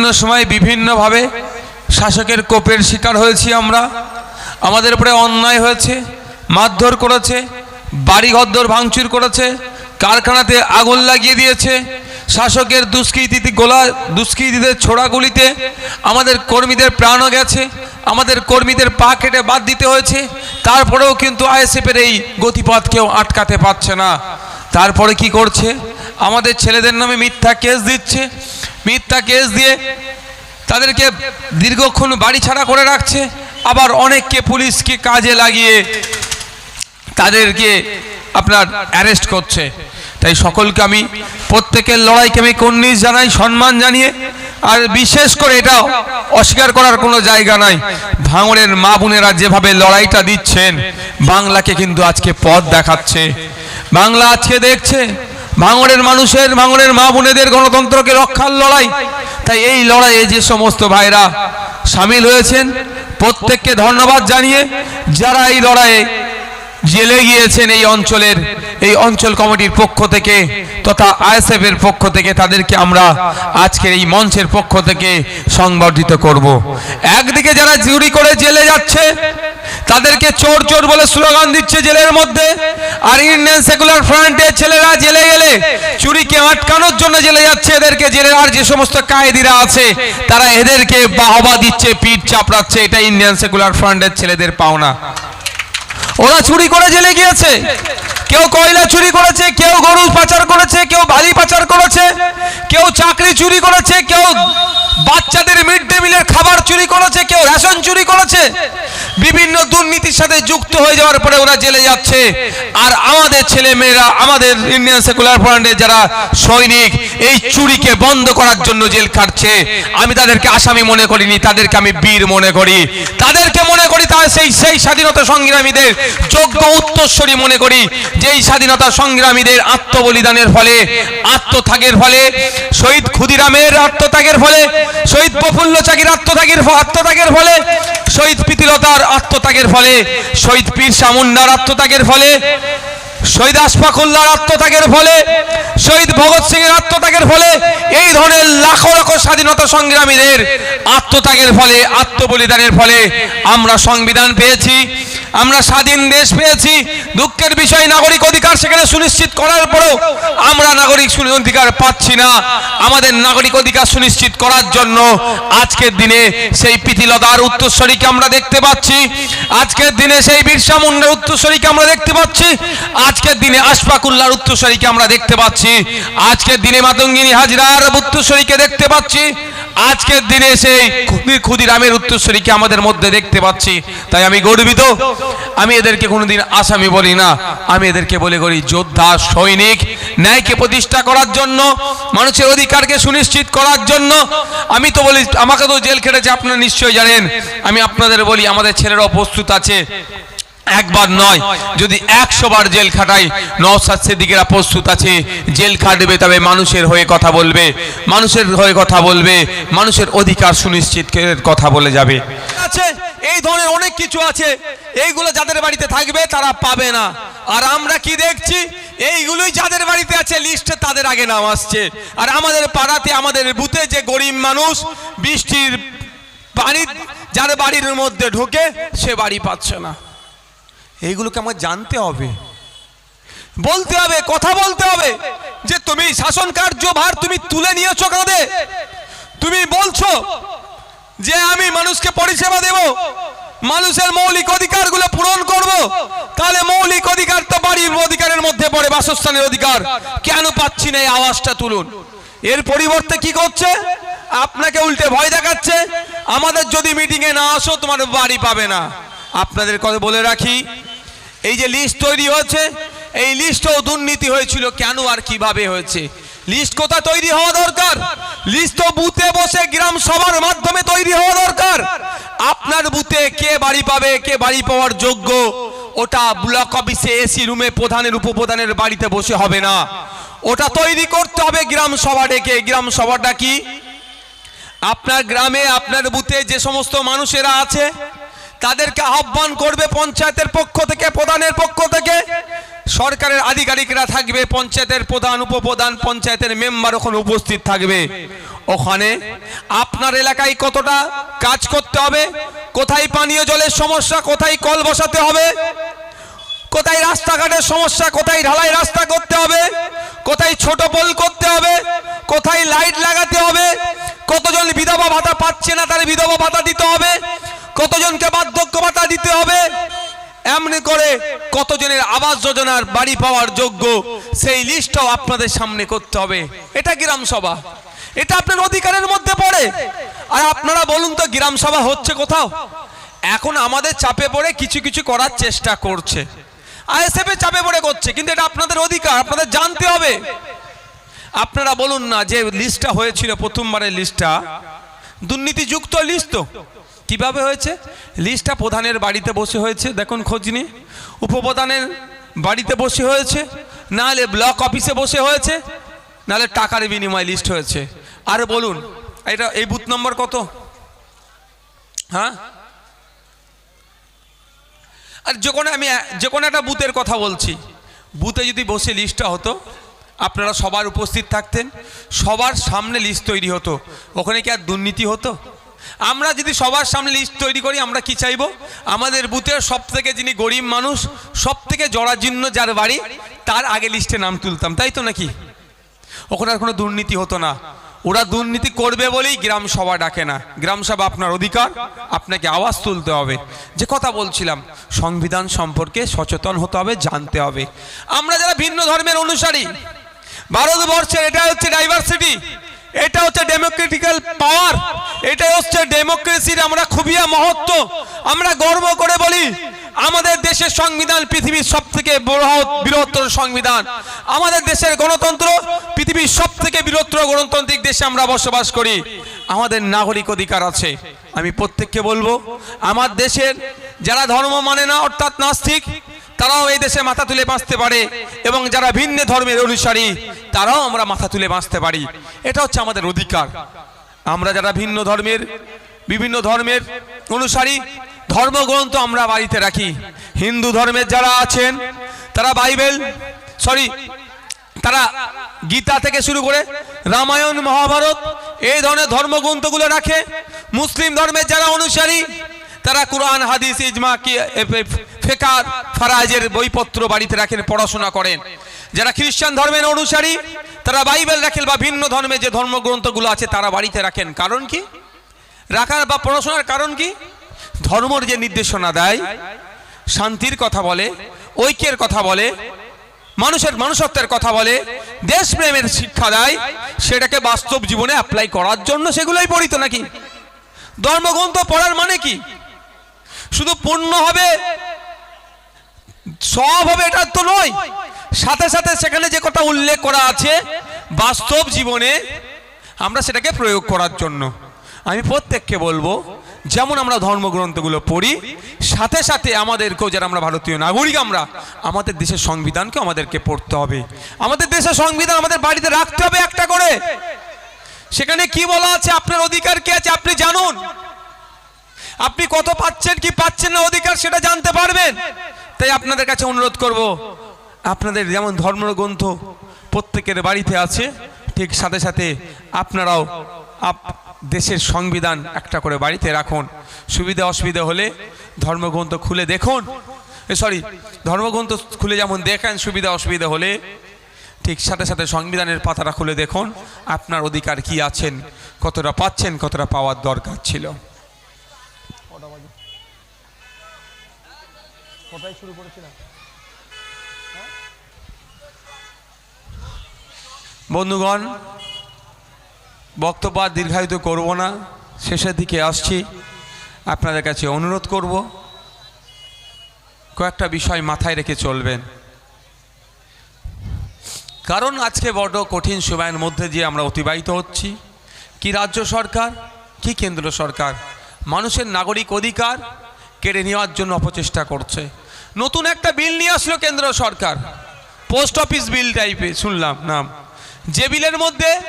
বিভিন্ন সময় বিভিন্নভাবে শাসকের কোপের শিকার হয়েছি আমরা। আমাদের উপরে অন্যায় হয়েছে, মারধর করেছে বাড়ি ঘরদর ভাঙচুর করেছে, কারখানাতে আগুন লাগিয়ে দিয়েছে, শাসকের দুষ্কৃতি গোলা, দুষ্কৃতীদের ছোড়াগুলিতে আমাদের কর্মীদের প্রাণও গেছে, আমাদের কর্মীদের পা কেটে বাদ দিতে হয়েছে, তারপরেও কিন্তু আইএসএফের এই গতিপথ কেউ আটকাতে পারছে না। তারপরে কি করছে? আমাদের ছেলেদের নামে মিথ্যা কেস দিচ্ছে মিথ্যা কেস দিয়ে তাদেরকে দীর্ঘক্ষণ বাড়ি ছাড়া করে রাখছে, আবার অনেককে পুলিশকে কাজে লাগিয়ে তাদেরকে আপনার অ্যারেস্ট করছে। তাই সকলকে আমি, প্রত্যেকের লড়াইকে আমি কর্নিশ জানাই, সম্মান জানিয়ে, আর বিশেষ করে এটা অস্বীকার করার কোনো জায়গা নাই। ভাঙড়ের মা বোনেরা যেভাবে লড়াইটা দিচ্ছেন, বাংলাকে কিন্তু আজকে পথ দেখাচ্ছে। বাংলা আজকে দেখছে ভাঙড়ের মানুষের, ভাঙড়ের মা বোনেদের গণতন্ত্রকে রক্ষার লড়াই। তাই এই লড়াইয়ে যে সমস্ত ভাইরা সামিল হয়েছেন, প্রত্যেককে ধন্যবাদ জানিয়ে যারা এই লড়াইয়ে জেলে গিয়েছেন এই অঞ্চলের, এই অঞ্চল কমিটির পক্ষ থেকে তথা আইএসএফ এর পক্ষ থেকে তাদেরকে আমরা আজকের এই মঞ্চের পক্ষ থেকে সংবর্ধিত করব। একদিকে যারা চুরি করে জেলে যাচ্ছে তাদেরকে চোর চোর বলে স্লোগান দিচ্ছে জেলের মধ্যে। আর ইন্ডিয়ান সেকুলার ফ্রন্টের ছেলেরা জেলে গেলে, চুরিকে আটকানোর জন্য জেলে যাচ্ছে এদেরকে জেলের। আর যে সমস্ত কায়েদিরা আছে, তারা এদেরকে বাহবা দিচ্ছে, পিঠ চাপড়াচ্ছে। এটা ইন্ডিয়ান সেকুলার ফ্রন্টের ছেলেদের পাওনা। ওরা চুরি করে জেলে গিয়েছে। কেউ কয়লা চুরি করেছে, কেউ গরু পাচার করেছে, কেউ বালি পাচার করেছে, কেউ চাকরি চুরি করেছে, কেউ বাচ্চাদের মিড ডে মিলের খাবার চুরি করেছে, কেউ রেশন চুরি করেছে। বিভিন্ন দুর্নীতির সাথে যুক্ত হয়ে যাওয়ার পরে ওরা জেলে যাচ্ছে। আর আমাদের ছেলে মেয়েরা আমাদের ইন্ডিয়ান সেকুলার ফ্রন্টের যারা সৈনিক, এই চুরিকে বন্ধ করার জন্য জেল খাটছে। আমি তাদেরকে আসামি মনে করিনি, তাদেরকে আমি বীর মনে করি। তাদেরকে মনে করি তা সেই সেই স্বাধীনতা সংগ্রামীদের যোগ্য উত্তরস্বরী মনে করি, যেই স্বাধীনতা সংগ্রামীদের আত্মবলিদানের ফলে, আত্মত্যাগের ফলে, শহীদ ক্ষুদিরামের আত্মত্যাগের ফলে, শহীদ প্রফুল্ল চাকির আত্মত্যাগের আত্মত্যাগের ফলে শহীদ প্রীতিলতার আত্মত্যাগের ফলে, শহীদ পীর সামুন্ডার আত্মত্যাগের ফলে, শহীদ আশফাকুল্লার আত্মত্যাগের ফলে, শহীদ ভগৎ সিং এর আত্মত্যাগের ফলে, এই ধরনের লাখো লাখো স্বাধীনতা সংগ্রামীদের আত্মত্যাগের ফলে, আত্মবলিদানের ফলে আমরা সংবিধান পেয়েছি, আমরা স্বাধীন দেশ পেয়েছি, দুঃখের বিষয়, নাগরিক অধিকার সেখানে সুনিশ্চিত করার আমরা নাগরিক অধিকার পাচ্ছি না। আমাদের নাগরিক অধিকার সুনিশ্চিত করার জন্য আজকের দিনে সেই প্রীতিলতার উত্তরস্বরীকে আমরা দেখতে পাচ্ছি। আজকের দিনে সেই বিরসা মুন্ডার উত্তরস্বরীকে আমরা দেখতে পাচ্ছি। আজকের দিনে আশফাকুল্লার উত্তরস্বরীকে আমরা দেখতে পাচ্ছি। আজকের দিনে মাতঙ্গিনী হাজরার উত্তরস্বরীকে দেখতে পাচ্ছি। আজকের দিনে সেই ক্ষুদি- ক্ষুদিরামের উত্তরস্বরীকে আমাদের মধ্যে দেখতে পাচ্ছি? তাই আমি গর্বিত। আমি এদেরকে কোনোদিন আসামি বলি না। আমি এদেরকে বলে করি, যোদ্ধা, সৈনিক, ন্যায়কে প্রতিষ্ঠা করার জন্য, মানুষের অধিকারকে সুনিশ্চিত করার জন্য। আমি তো বলি, আমাকে তো জেল খেটেছে, আপনারা নিশ্চয়ই জানেন। আমি আপনাদের বলি, আমাদের ছেলেরাও প্রস্তুত আছে। একবার নয়, যদি একশো বার জেল খাটাই নওসাদ সিদ্দিকেরা প্রস্তুত আছে, জেল খাটবে তবে মানুষের হয়ে কথা বলবে, মানুষের হয়ে কথা বলবে, মানুষের অধিকার সুনিশ্চিত কথা বলে যাবে। আছে, এই ধরনের অনেক কিছু আছে, এইগুলো যাদের বাড়িতে থাকবে তারা পাবে না। আর আমরা কি দেখছি? এইগুলোই যাদের বাড়িতে আছে লিস্টে তাদের আগে নাম আসছে। আর আমাদের পাড়াতে, আমাদের বুথে যে গরিব মানুষ, বৃষ্টির পানি যার বাড়ির মধ্যে ঢোকে, সে বাড়ি পাচ্ছে না। এইগুলোকে আমার জানতে হবে। বলতে হবে, কথা বলতে হবে যে তুমি শাসন কার্যভার তুমি তুলে নিয়েছো কাঁধে। তুমি বলছো যে আমি মানুষকে পরিষেবা দেব, মানুষের মৌলিক অধিকারগুলো পূরণ করব। তাহলে মৌলিক অধিকার তো বাড়ির অধিকারের মধ্যে পড়ে, বাসস্থানের অধিকার। কেন পাচ্ছি না এই আওয়াজটা তুলুন। এর পরিবর্তে কি করছে? আপনাকে উল্টে ভয় দেখাচ্ছে। আমাদের যদি মিটিংয়ে না আসো, তোমার বাড়ি পাবে না। আপনাদের কথা বলে রাখি। এই যে লিস্ট তৈরি হয়েছে, এই লিস্টও দুর্নীতি হয়েছিল, কেন আর কীভাবে হয়েছে? লিস্ট কোথায় তৈরি হওয়া দরকার? লিস্ট তো বুথে বসে গ্রাম সভার মাধ্যমে তৈরি হওয়া দরকার। আপনার বুথে কে বাড়ি পাবে, কে বাড়ি পাওয়ার যোগ্য? ওটা ব্লক অফিসে এসি রুমে প্রধানের, উপপ্রধানের বাড়িতে বসে হবে না। ওটা তৈরি করতে হবে গ্রাম সভা ডেকে। গ্রাম সভাটা কি? আপনার গ্রামে, আপনার বুথে যে সমস্ত মানুষেরা আছে তাদেরকে আহ্বান করবে পঞ্চায়েতের পক্ষ থেকে, প্রধানের পক্ষ থেকে। সরকারের আধিকারিকরা থাকবে, পঞ্চায়েতের প্রধান, উপপ্রধান, পঞ্চায়েতের মেম্বার ওখানে উপস্থিত থাকবে। ওখানে আপনার এলাকায় কতটা কাজ করতে হবে, কোথায় পানীয় জলের সমস্যা, কোথায় কল বসাতে হবে, কোথায় রাস্তাঘাটের সমস্যা, কোথায় ঢালাই রাস্তা করতে হবে, কোথায় ছোট পোল করতে হবে, কোথায় লাইট লাগাতে হবে, কতজন বিধবা ভাতা পাচ্ছে না তার বিধবা ভাতা দিতে হবে কতজনকে বার্ধক্য ভাতা দিতে হবে? এমনি করে কতজনের আবাস যোজনার বাড়ি পাওয়ার যোগ্য সেই লিস্টটাও আপনাদের সামনে করতে হবে। এটা গ্রাম সভা। এটা আপনার অধিকারের মধ্যে পড়ে। আর আপনারা বলুন তো, গ্রাম সভা হচ্ছে কোথাও? এখন আমাদের চাপে পড়ে কিছু কিছু করার চেষ্টা করছে। আইএসএফ চাপে পড়ে করছে, কিন্তু এটা আপনাদের অধিকার, আপনাদের জানতে হবে। আপনারা বলুন না যে লিস্টটা হয়েছিল প্রথমবারের লিস্টটা। দুর্নীতিযুক্ত লিস্ট তো। কীভাবে হয়েছে? লিস্টটা প্রধানের বাড়িতে বসে হয়েছে। দেখুন খোঁজ নিয়ে উপপ্রধানের বাড়িতে বসে হয়েছে। নাহলে ব্লক অফিসে বসে হয়েছে। নাহলে টাকার বিনিময়ে লিস্ট হয়েছে। আর বলুন, এটা এই বুথ নম্বর কত? হ্যাঁ? আর যে কোনো আমি, যে কোনো একটা বুথের কথা বলছি। বুথে যদি বসে লিস্টটা হতো, আপনারা সবার উপস্থিত থাকতেন। সবার সামনে লিস্ট তৈরি হতো। ওখানে কি আর দুর্নীতি হতো? আমরা যদি সবার সামনে লিস্ট তৈরি করি, আমরা কি চাইব? আমাদের বুথের সব থেকে যিনি গরিব মানুষ সব থেকে জরাজীর্ণ যার বাড়ি, তার আগে লিস্টে নাম তুলতাম, তাই তো নাকি? ওখানে আর কোনো দুর্নীতি হতো না। ওরা দুর্নীতি করবে বলেই গ্রাম সভা ডাকে না। গ্রাম সভা আপনার অধিকার, আপনাকে আওয়াজ তুলতে হবে। যে কথা বলছিলাম, সংবিধান সম্পর্কে সচেতন হতে হবে, জানতে হবে। আমরা যারা ভিন্ন ধর্মের অনুসারী, ভারতবর্ষের এটা হচ্ছে ডাইভার্সিটি এটা হচ্ছে ডেমোক্রেটিক্যাল পাওয়ার এটাই হচ্ছে ডেমোক্রেসির আমরা খুবই মহত্ব। আমরা গর্ব করে বলি, আমাদের দেশের সংবিধান পৃথিবীর সব থেকে বৃহত্তর সংবিধান। আমাদের দেশের গণতন্ত্র পৃথিবীর সব থেকে বৃহত্তর গণতান্ত্রিক দেশে আমরা বসবাস করি। আমাদের নাগরিক অধিকার আছে। আমি প্রত্যেককে বলব, আমার দেশের যারা ধর্ম মানে না, অর্থাৎ নাস্তিক তারাও এই দেশে মাথা তুলে বাঁচতে পারে এবং যারা ভিন্ন ধর্মের অনুসারী, তারাও আমরা মাথা তুলে বাঁচতে পারি। এটা হচ্ছে আমাদের অধিকার। আমরা যারা ভিন্ন ধর্মের, বিভিন্ন ধর্মের অনুসারী, ধর্মগ্রন্থ আমরা বাড়িতে রাখি। হিন্দু ধর্মের যারা আছেন, তারা বাইবেল, সরি, তারা গীতা থেকে শুরু করে রামায়ণ, মহাভারত, এই ধরনের ধর্মগ্রন্থগুলো রাখে। মুসলিম ধর্মের যারা অনুসারী তারা কোরআন, হাদিস, ইজমা কি ফেকার ফারাজের বইপত্র বাড়িতে রাখেন, পড়াশোনা করেন। যারা খ্রিস্টান ধর্মের অনুসারী, তারা বাইবেল রাখেন বা ভিন্ন ধর্মে যে ধর্মগ্রন্থগুলো আছে, তারা বাড়িতে রাখেন। কারণ কি? রাখার বা পড়াশোনার কারণ কি? ধর্মর যে নির্দেশনা দেয়, শান্তির কথা বলে, ঐক্যের কথা বলে, মানুষের মানুষত্বের কথা বলে, দেশপ্রেমের শিক্ষা দেয়, সেটাকে বাস্তব জীবনে অ্যাপ্লাই করার জন্য সেগুলোই পড়িত নাকি? ধর্মগ্রন্থ পড়ার মানে কি? শুধু পূর্ণ হবে, সব হবে, এটা তো নয়। সাথে সাথে সেখানে যে কথা উল্লেখ করা আছে, বাস্তব জীবনে আমরা সেটাকে প্রয়োগ করার জন্য। আমি প্রত্যেককে বলব, যেমন আমরা ধর্মগ্রন্থগুলো পড়ি, সাথে সাথে আমাদেরকেও, যারা আমরা ভারতীয় নাগরিক আমরা, আমাদের দেশের সংবিধানকে আমাদেরকে পড়তে হবে। আমাদের দেশের সংবিধান আমাদের বাড়িতে রাখতে হবে একটা করে। সেখানে কি বলা আছে? আপনার অধিকার কি আছে? আপনি জানুন। আপনি কত পাচ্ছেন, কি পাচ্ছেন না অধিকার সেটা জানতে পারবেন। তাই আপনাদের কাছে অনুরোধ করব, আপনাদের যেমন ধর্মগ্রন্থ প্রত্যেকের বাড়িতে আছে, ঠিক সাথে সাথে আপনারাও আপ দেশের সংবিধান একটা করে বাড়িতে রাখুন। সুবিধা অসুবিধা হলে ধর্মগ্রন্থ খুলে দেখুন। সরি ধর্মগ্রন্থ খুলে যেমন দেখেন, সুবিধা অসুবিধা হলে ঠিক সাথে সাথে সংবিধানের পাতাটা খুলে দেখুন। আপনার অধিকার কি আছেন, কতটা পাচ্ছেন, কতটা পাওয়ার দরকার ছিল। বন্ধুগণ, বক্তব্য দীর্ঘায়িত করব না। শেষের দিকে আসছি। আপনাদের কাছে অনুরোধ করব, কয়েকটা বিষয় মাথায় রেখে চলবেন। কারণ আজকে বড় কঠিন সময়ের মধ্যে দিয়ে আমরা অতিবাহিত হচ্ছি। কি রাজ্য সরকার, কি কেন্দ্র সরকার? মানুষের নাগরিক অধিকার কেড়ে নেওয়ার জন্য অপচেষ্টা করছে। নতুন একটা বিল নিয়ে আসলো কেন্দ্র সরকার। পোস্ট অফিস বিল টাইপে শুনলাম, নাম। যে বিলের মধ্যে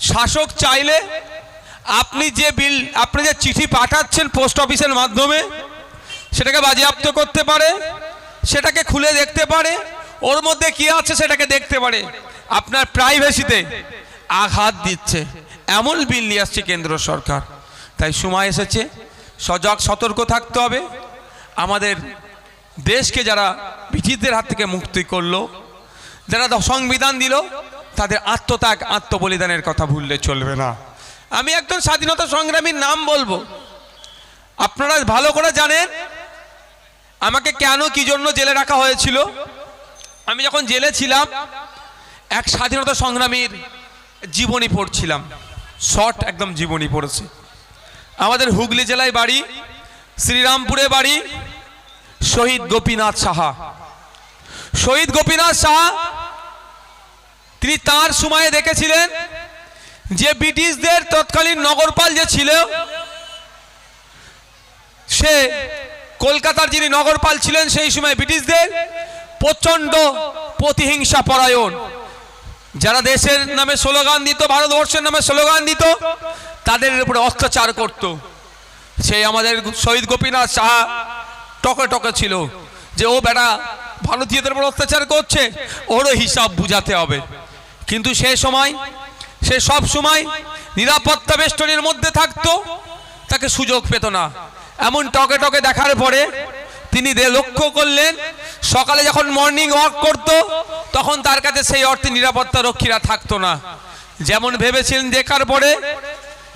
শাসক চাইলে আপনি যে বিল, আপনি যে চিঠি পাঠাচ্ছেন পোস্ট অফিসের মাধ্যমে, সেটাকে বাজেয়াপ্ত করতে পারে, সেটাকে খুলে দেখতে পারে, ওর মধ্যে কি আছে সেটাকে দেখতে পারে। আপনার প্রাইভেসিতে আঘাত দিচ্ছে। এমন বিল নিয়ে আসছে কেন্দ্র সরকার। তাই সময় এসেছে, সজাগ, সতর্ক থাকতে হবে। আমাদের দেশকে যারা ব্রিটিশদের হাত থেকে মুক্তি করল, যারা সংবিধান দিল, তাদের আত্মত্যাগ, আত্মবলিদানের কথা ভুললে চলবে না। আমি একজন স্বাধীনতা সংগ্রামীর নাম বলব। আপনারা ভালো করে জানেন আমাকে কেন, কি জন্য জেলে রাখা হয়েছিল। আমি যখন জেলে ছিলাম, এক স্বাধীনতা সংগ্রামীর জীবনী পড়ছিলাম। শর্ট একদম জীবনী পড়েছে। আমাদের হুগলি জেলায় বাড়ি, শ্রীরামপুরে বাড়ি শহীদ গোপীনাথ সাহা। শহীদ গোপীনাথ সাহা, তিনি তার সময়ে দেখেছিলেন যে ব্রিটিশদের তৎকালীন নগরপাল যে ছিল, সে কলকাতার যিনি নগরপাল ছিলেন সেই সময় ব্রিটিশদের প্রচণ্ড প্রতিহিংসা পরায়ণ। যারা দেশের নামে স্লোগান দিত, ভারতবর্ষের নামে স্লোগান দিত, তাদের উপরে অত্যাচার করত। সেই আমাদের শহীদ গোপীনাথ সাহা টকে টকে ছিল যে, ও বেটা, ভারতীয়দের উপর অত্যাচার করছে, ওরও হিসাব বুঝাতে হবে। কিন্তু সে সময়, সে সব সময় নিরাপত্তা বেষ্টনীর মধ্যে থাকতো, তাকে সুযোগ পেত না। এমন টকে টকে দেখার পরে তিনি লক্ষ্য করলেন, সকালে যখন মর্নিং ওয়াক করত, তখন তার কাছে সেই অর্থে নিরাপত্তা রক্ষীরা থাকতো না। যেমন ভেবেছিলেন দেখার পরে,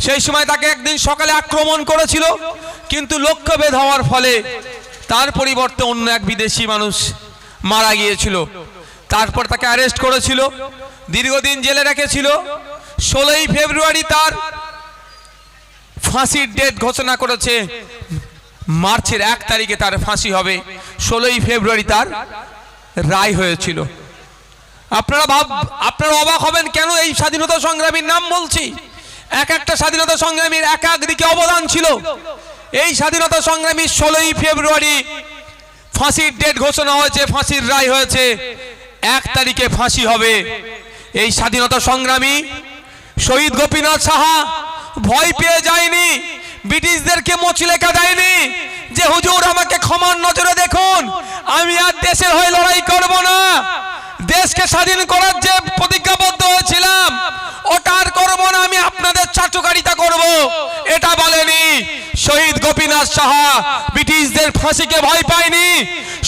সেই সময় তাকে একদিন সকালে আক্রমণ করেছিল, কিন্তু লক্ষ্যভেদ হওয়ার ফলে তার পরিবর্তে অন্য এক বিদেশি মানুষ মারা গিয়েছিল। তারপর তাকে অ্যারেস্ট করেছিল, দীর্ঘদিন জেলে রেখেছিল। ষোলোই ফেব্রুয়ারি তার ফাঁসির ডেট ঘোষণা করেছে। মার্চের এক তারিখে তার ফাঁসি হবে। ষোলোই ফেব্রুয়ারি তার রায় হয়েছিল। আপনারা ভাব, আপনারা অবাক হবেন কেন এই স্বাধীনতা সংগ্রামীর নাম বলছি? এক একটা স্বাধীনতা সংগ্রামীর এক এক দিকে অবদান ছিল। এই স্বাধীনতা সংগ্রামী ষোলোই ফেব্রুয়ারি ফাঁসির ডেট ঘোষণা হয়েছে, ফাঁসির রায় হয়েছে। এক তারিখে ফাঁসি হবে। এই স্বাধীনতা সংগ্রামী শহীদ গোপীনাথ সাহা ভয় পেয়ে যায়নি, ব্রিটিশদেরকে মচিলেখা দেয়নি যে, হুজুর, আমাকে ক্ষমার নজরে দেখুন, আমি আর দেশের হয়ে লড়াই করব না। দেশকে স্বাধীন করার যে প্রতিজ্ঞাবদ্ধ হয়েছিলাম ওটা আর করব না আমি আপনাদের চাটুকারিতা করব এটা বলেনি গোপীনাথ সাহা ব্রিটিশদের ফাঁসিকে ভয় পায়নি।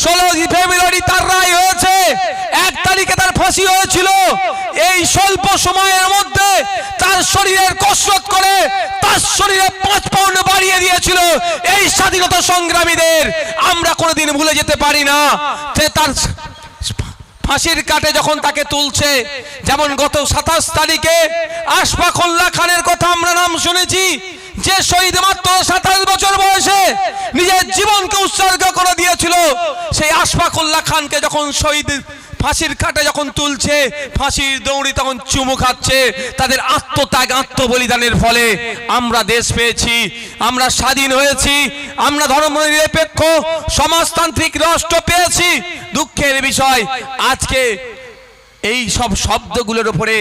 ষোলোই ফেব্রুয়ারি তার রায় হয়েছে। এক তারিখে তার ফাঁসি হয়েছিল। এই স্বল্প সময়ের মধ্যে তার শরীরের কসরত করে তার শরীরে পাঁচ পাউন্ড বাড়িয়ে দিয়েছিল এই স্বাধীনতা সংগ্রামীদের। আমরা কোনোদিন ভুলে যেতে পারি না যে তার ফাঁসির কাটে যখন তাকে তুলছে, যেমন গত সাতাশ তারিখে আশফাকুল্লাহ খানের কথা আমরা নাম শুনেছি যে শহীদ মাত্র সাতাশ বছর বয়সে নিজের জীবনকে উৎসর্গ করে দিয়েছিল, সেই আশফাকুল্লাহ খানকে যখন শহীদ ফাঁসির কাটে যখন তুলছে, ফাঁসির দৌড়ি তখন চুমু খাচ্ছে, তাদের আত্মত্যাগ, আত্মবলিদানের ফলে আমরা দেশ পেয়েছি, আমরা স্বাধীন হয়েছি, আমরা ধর্ম নিরপেক্ষ, সমাজতান্ত্রিক রাষ্ট্র পেয়েছি। দুঃখের বিষয়, আজকে এই সব শব্দগুলোর উপরে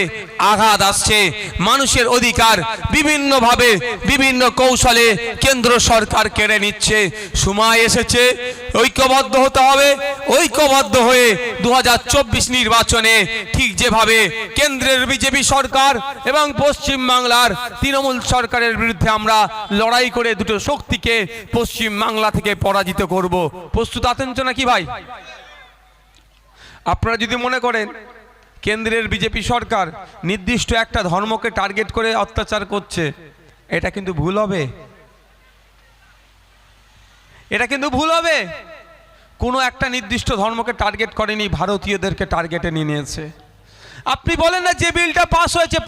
আঘাত আসছে। মানুষের অধিকার বিভিন্নভাবে বিভিন্ন কৌশলে কেন্দ্র সরকার কেড়ে নিচ্ছে। সময় এসেছে, ঐক্যবদ্ধ হতে হবে। ঐক্যবদ্ধ হয়ে দু হাজার চব্বিশ নির্বাচনে ঠিক যেভাবে কেন্দ্রের বিজেপি সরকার এবং পশ্চিম বাংলার তৃণমূল সরকারের বিরুদ্ধে আমরা লড়াই করে দুটো শক্তিকে পশ্চিম বাংলা থেকে পরাজিত করব। প্রস্তুত আছেন তো নাকি ভাই? আপনারা যদি মনে করেন কেন্দ্রের বিজেপি সরকার নির্দিষ্ট একটা ধর্মকে টার্গেট করে অত্যাচার করছে। এটা কিন্তু ভুল হবে। এটা কিন্তু ভুল হবে। কোনো একটা নির্দিষ্ট ধর্মকে টার্গেট করেনি, ভারতীয়দেরকে টার্গেটে নিয়ে নিয়েছে। আপনি বলেন না যে বিলটা পাস হয়েছে